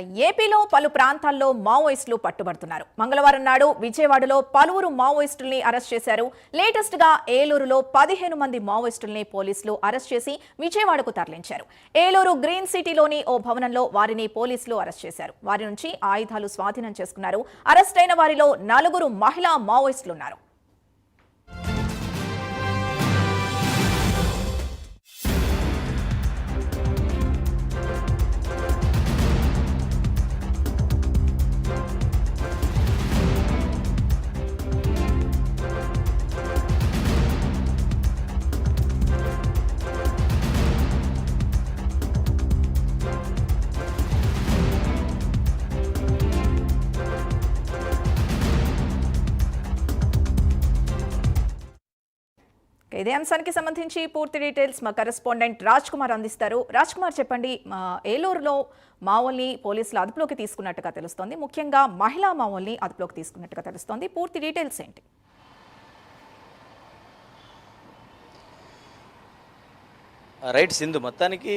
ఏపీలో పలు ప్రాంతాల్లో మావోయిస్టులు పట్టుబడుతున్నారు. మంగళవారం నాడు విజయవాడలో పలువురు మావోయిస్టుల్ని అరెస్ట్ చేశారు. లేటెస్ట్గా ఏలూరులో పదిహేను మంది మావోయిస్టుల్ని పోలీసులు అరెస్ట్ చేసి విజయవాడకు తరలించారు. ఏలూరు గ్రీన్ సిటీలోని ఓ భవనంలో వారిని పోలీసులు అరెస్ట్ చేశారు. వారి నుంచి ఆయుధాలు స్వాధీనం చేసుకున్నారు. అరెస్ట్ అయిన వారిలో నలుగురు మహిళా మావోయిస్టులున్నారు. ఇదే అంశానికి సంబంధించి పూర్తి డీటెయిల్స్ మా కరెస్పాండెంట్ రాజ్ కుమార్ అందిస్తారు. రాజ్ కుమార్ చెప్పండి మా ఏలూరులో మావోల్ని పోలీసులు అదుపులోకి తీసుకున్నట్టుగా తెలుస్తోంది. ముఖ్యంగా మహిళా మావోల్ని అదుపులోకి తీసుకున్నట్టుగా తెలుస్తోంది. పూర్తి డీటెయిల్స్ ఏంటి? రైట్ సింధు. మొత్తానికి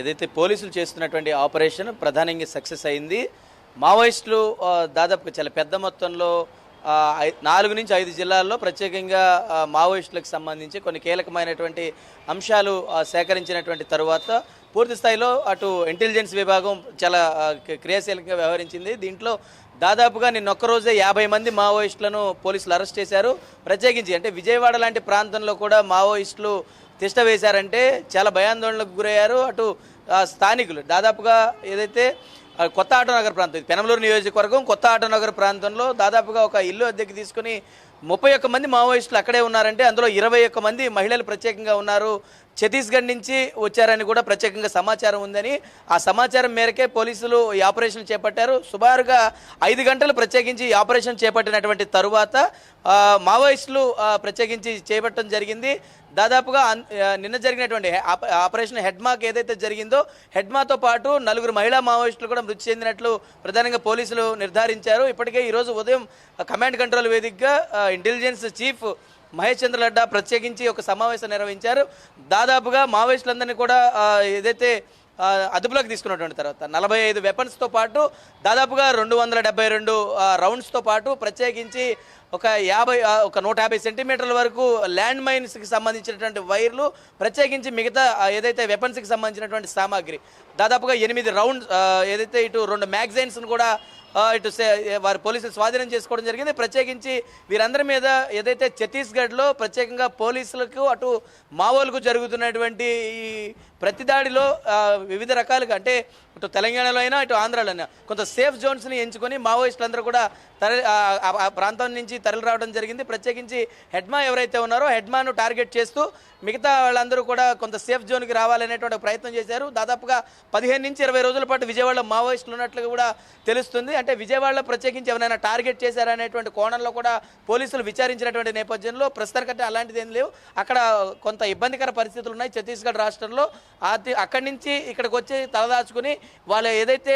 ఏదైతే పోలీసులు చేస్తున్నటువంటి ఆపరేషన్ ప్రధానంగా సక్సెస్ అయింది. మావోయిస్టులు దాదాపు దాదాపుగా చాలా పెద్ద మొత్తంలో నాలుగు నుంచి ఐదు జిల్లాల్లో ప్రత్యేకంగా మావోయిస్టులకు సంబంధించి కొన్ని కీలకమైనటువంటి అంశాలు సేకరించినటువంటి తరువాత పూర్తి స్థాయిలో అటు ఇంటెలిజెన్స్ విభాగం చాలా క్రియాశీలకంగా వ్యవహరించింది. దీంట్లో దాదాపుగా నిన్న ఒక్కరోజే యాభై మంది మావోయిస్టులను పోలీసులు అరెస్ట్ చేశారు. ప్రత్యేకించి అంటే విజయవాడ లాంటి ప్రాంతంలో కూడా మావోయిస్టులు తిష్ట వేశారంటే చాలా భయాందోళనకు గురయ్యారు. అటు స్థానికులు దాదాపుగా ఏదైతే కొత్త ఆటోనగర్ ప్రాంతం. ఇది పెనమలూరు నియోజకవర్గం. కొత్త ఆటోనగర్ ప్రాంతంలో దాదాపుగా ఒక ఇల్లు అద్దెకి తీసుకుని ముప్పై ఒక్క మంది మావోయిస్టులు అక్కడే ఉన్నారంటే అందులో ఇరవై ఒక్క మంది మహిళలు ప్రత్యేకంగా ఉన్నారు. ఛత్తీస్గఢ్ నుంచి వచ్చారని కూడా ప్రత్యేకంగా సమాచారం ఉందని. ఆ సమాచారం మేరకే పోలీసులు ఈ ఆపరేషన్ చేపట్టారు. సుమారుగా ఐదు గంటలు ప్రత్యేకించి ఈ ఆపరేషన్ చేపట్టినటువంటి తరువాత మావోయిస్టులు ప్రత్యేకించి చేపట్టడం జరిగింది. దాదాపుగా నిన్న జరిగినటువంటి ఆపరేషన్ హెడ్మాక్ ఏదైతే జరిగిందో హెడ్మాతో పాటు నలుగురు మహిళా మావోయిస్టులు కూడా మృతి చెందినట్లు ప్రధానంగా పోలీసులు నిర్ధారించారు. ఇప్పటికే ఈరోజు ఉదయం కమాండ్ కంట్రోల్ వేదికగా ఇంటెలిజెన్స్ చీఫ్ మహేష్ చంద్ర లడ్డా ప్రత్యేకించి ఒక సమావేశం నిర్వహించారు. దాదాపుగా మావోయిస్టులందరినీ కూడా ఏదైతే అదుపులోకి తీసుకున్నటువంటి తర్వాత నలభై ఐదు వెపన్స్తో పాటు దాదాపుగా రెండు వందల డెబ్బై రెండు రౌండ్స్తో పాటు ప్రత్యేకించి ఒక యాభై ఒక నూట యాభై సెంటీమీటర్ల వరకు ల్యాండ్ మైన్స్కి సంబంధించినటువంటి వైర్లు ప్రత్యేకించి మిగతా ఏదైతే వెపన్స్కి సంబంధించినటువంటి సామాగ్రి దాదాపుగా ఎనిమిది రౌండ్ ఏదైతే ఇటు రెండు మ్యాగజైన్స్ను కూడా ఇటు సే- వారి పోలీసులు స్వాధీనం చేసుకోవడం జరిగింది. ప్రత్యేకించి వీరందరి మీద ఏదైతే ఛత్తీస్గఢ్లో ప్రత్యేకంగా పోలీసులకు అటు మావోలకు జరుగుతున్నటువంటి ఈ ప్రతిదాడిలో వివిధ రకాలుగా అంటే ఇటు తెలంగాణలో అయినా ఇటు ఆంధ్రాలో అయినా. కొంత సేఫ్ జోన్స్ని ఎంచుకొని మావోయిస్టులందరూ కూడా తరలి ఆ ప్రాంతం నుంచి తరలి రావడం జరిగింది. ప్రత్యేకించి హెడ్మా ఎవరైతే ఉన్నారో హెడ్మాను టార్గెట్ చేస్తూ మిగతా వాళ్ళందరూ కూడా కొంత సేఫ్ జోన్కి రావాలనేటువంటి ప్రయత్నం చేశారు. దాదాపుగా పదిహేను నుంచి ఇరవై రోజుల పాటు విజయవాడలో మావోయిస్టులు ఉన్నట్లు కూడా తెలుస్తుంది. అంటే విజయవాడలో ప్రత్యేకించి ఎవరైనా టార్గెట్ చేశారనేటువంటి కోణంలో కూడా పోలీసులు విచారించినటువంటి నేపథ్యంలో ప్రస్తుతానికంటే అలాంటిది ఏం లేవు. అక్కడ కొంత ఇబ్బందికర పరిస్థితులు ఉన్నాయి. ఛత్తీస్గఢ్ రాష్ట్రంలో అక్కడి నుంచి ఇక్కడికి వచ్చి తలదాచుకుని వాళ్ళు ఏదైతే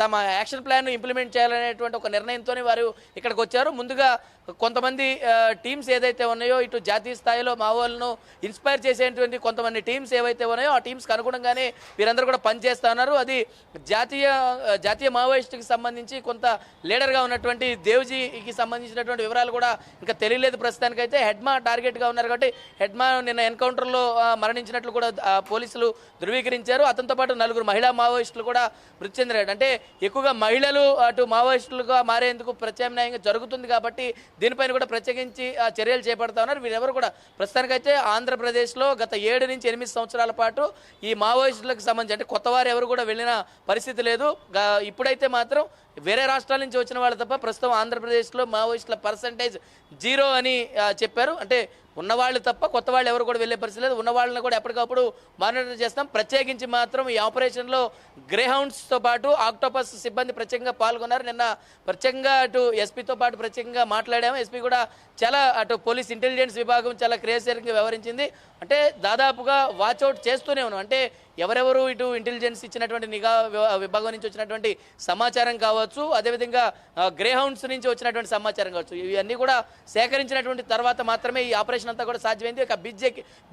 తమ యాక్షన్ ప్లాన్ ఇంప్లిమెంట్ చేయాలనేటువంటి ఒక నిర్ణయంతోనే వారు ఇక్కడికి వచ్చారు. ముందుగా కొంతమంది టీమ్స్ ఏదైతే ఉన్నాయో ఇటు జాతీయ స్థాయిలో మావోలను ఇన్స్పైర్ చేసేటువంటి కొంతమంది టీమ్స్ ఏవైతే ఉన్నాయో ఆ టీమ్స్కి అనుగుణంగానే వీరందరూ కూడా పనిచేస్తూ ఉన్నారు. అది జాతీయ జాతీయ మావోయిస్టుకి సంబంధించి కొంత లీడర్గా ఉన్నటువంటి దేవ్జీకి సంబంధించినటువంటి వివరాలు కూడా ఇంకా తెలియలేదు ప్రస్తుతానికైతే. హెడ్మా టార్గెట్గా ఉన్నారు కాబట్టి హెడ్మా నిన్న ఎన్కౌంటర్లో మరణించినట్లు కూడా పోలీసులు ధృవీకరించారు. అతనితో పాటు నలుగురు మహిళా మావోయిస్టులు కూడా మృతి చెందారు అంటే ఎక్కువగా మహిళలు అటు మావోయిస్టులుగా మారేందుకు ప్రత్యామ్నాయంగా జరుగుతుంది కాబట్టి దీనిపైన కూడా ప్రత్యేకించి ఆ, చర్యలు చేపడతా ఉన్నారు. వీరెవరు కూడా ప్రస్తుతానికైతే ఆంధ్రప్రదేశ్లో గత ఏడు నుంచి ఎనిమిది సంవత్సరాల పాటు ఈ మావోయిస్టులకు సంబంధించి అంటే కొత్త వారు ఎవరు కూడా వెళ్ళిన పరిస్థితి లేదు. గా- ఇప్పుడైతే మాత్రం వేరే రాష్ట్రాల నుంచి వచ్చిన వాళ్ళు తప్ప ప్రస్తుతం ఆంధ్రప్రదేశ్లో మావోయిస్టుల పర్సంటేజ్ జీరో అని చెప్పారు. అంటే ఉన్నవాళ్ళు తప్ప కొత్త వాళ్ళు ఎవరు కూడా వెళ్ళే పరిస్థితి లేదు. ఉన్నవాళ్ళని కూడా ఎప్పటికప్పుడు మానిటర్ చేస్తాం. ప్రత్యేకించి మాత్రం ఈ ఆపరేషన్లో గ్రేహౌండ్స్తో పాటు ఆక్టోపస్ సిబ్బంది ప్రత్యేకంగా పాల్గొన్నారు. నిన్న ప్రత్యేకంగా అటు ఎస్పీతో పాటు ప్రత్యేకంగా మాట్లాడాము. ఎస్పీ కూడా చాలా అటు పోలీస్ ఇంటెలిజెన్స్ విభాగం చాలా క్రియాశీలంగా వ్యవహరించింది. అంటే దాదాపుగా వాచ్అవుట్ చేస్తూనే ఉన్నాం. అంటే ఎవరెవరు ఇటు ఇంటెలిజెన్స్ ఇచ్చినటువంటి నిఘా విభాగం నుంచి వచ్చినటువంటి సమాచారం కావచ్చు అదేవిధంగా గ్రేహౌండ్స్ నుంచి వచ్చినటువంటి సమాచారం కావచ్చు. ఇవన్నీ కూడా సేకరించినటువంటి తర్వాత మాత్రమే ఈ ఆపరేషన్ అంతా కూడా సాధ్యమైంది. ఒక బిగ్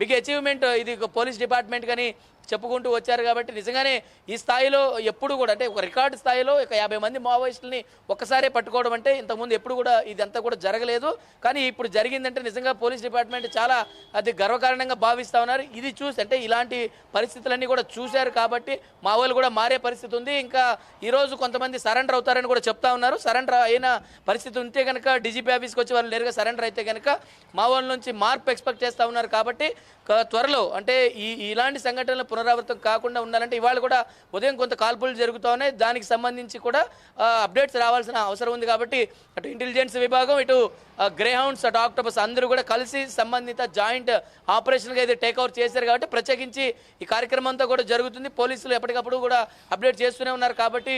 బిగ్ అచీవ్మెంట్ ఇది పోలీస్ డిపార్ట్మెంట్ కానీ చెప్పుకుంటూ వచ్చారు కాబట్టి నిజంగానే ఈ స్థాయిలో ఎప్పుడు కూడా అంటే ఒక రికార్డు స్థాయిలో ఒక యాభై మంది మావోయిస్టులని ఒక్కసారే పట్టుకోవడం అంటే ఇంతకుముందు ఎప్పుడు కూడా ఇదంతా కూడా జరగలేదు. కానీ ఇప్పుడు జరిగిందంటే నిజంగా పోలీస్ డిపార్ట్మెంట్ చాలా అది గర్వకారణంగా భావిస్తా ఉన్నారు. ఇది చూసి అంటే ఇలాంటి పరిస్థితులన్నీ కూడా చూశారు కాబట్టి మా వాళ్ళు కూడా మారే పరిస్థితి ఉంది. ఇంకా ఈరోజు కొంతమంది సరెండర్ అవుతారని కూడా చెప్తా ఉన్నారు. సరెండర్ అయిన పరిస్థితి ఉంటే కనుక డీజీపీ ఆఫీస్కి వచ్చి వాళ్ళు నేరుగా సరెండర్ అయితే కనుక మా వాళ్ళ నుంచి మార్పు ఎక్స్పెక్ట్ చేస్తూ ఉన్నారు కాబట్టి త్వరలో అంటే ఈ ఇలాంటి సంఘటనలు పునరావృతం కాకుండా ఉండాలంటే ఇవాళ కూడా ఉదయం కొంత కాల్పులు జరుగుతూ ఉన్నాయి. దానికి సంబంధించి కూడా అప్డేట్స్ రావాల్సిన అవసరం ఉంది కాబట్టి అటు ఇంటెలిజెన్స్ విభాగం ఇటు గ్రే హౌండ్స్ అటు ఆక్టోపస్ అందరూ కూడా కలిసి సంబంధిత జాయింట్ ఆపరేషన్గా అయితే టేక్ ఓవర్ చేశారు కాబట్టి ప్రత్యేకించి ఈ కార్యక్రమం అంతా కూడా జరుగుతుంది. పోలీసులు ఎప్పటికప్పుడు కూడా అప్డేట్ చేస్తూనే ఉన్నారు కాబట్టి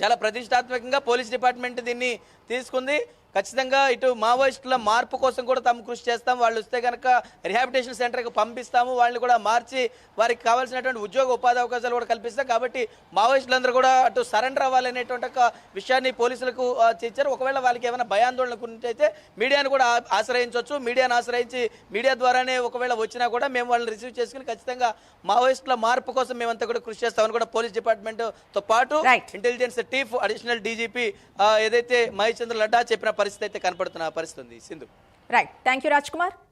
చాలా ప్రతిష్టాత్మకంగా పోలీస్ డిపార్ట్మెంట్ దీన్ని తీసుకుంది. ఖచ్చితంగా ఇటు మావోయిస్టుల మార్పు కోసం కూడా తాము కృషి చేస్తాం. వాళ్ళు వస్తే కనుక రిహాబిటేషన్ సెంటర్కి పంపిస్తాము. వాళ్ళని కూడా మార్చి వారికి కావాల్సినటువంటి ఉద్యోగ ఉపాధి అవకాశాలు కూడా కల్పిస్తాం. కాబట్టి మావోయిస్టులందరూ కూడా అటు సరెండర్ అవ్వాలనేటువంటి ఒక విషయాన్ని పోలీసులకు ఇచ్చారు ఒకవేళ వాళ్ళకి ఏమైనా భయాందోళనకు ఉంటే మీడియాను కూడా ఆశ్రయించవచ్చు. మీడియాను ఆశ్రయించి మీడియా ద్వారానే ఒకవేళ వచ్చినా కూడా మేము వాళ్ళని రిసీవ్ చేసుకుని ఖచ్చితంగా మావోయిస్టుల మార్పు కోసం మేమంతా కూడా కృషి చేస్తామని కూడా పోలీస్ డిపార్ట్మెంట్తో పాటు. ఇంటెలిజెన్స్ చీఫ్ అడిషనల్ డీజీపీ ఏదైతే మహేష్ చంద్ర లడ్డా చెప్పిన పరిస్థితి అయితే కనపడుతున్న పరిస్థితి ఉంది. Sindhu. Right thank you Raj Kumar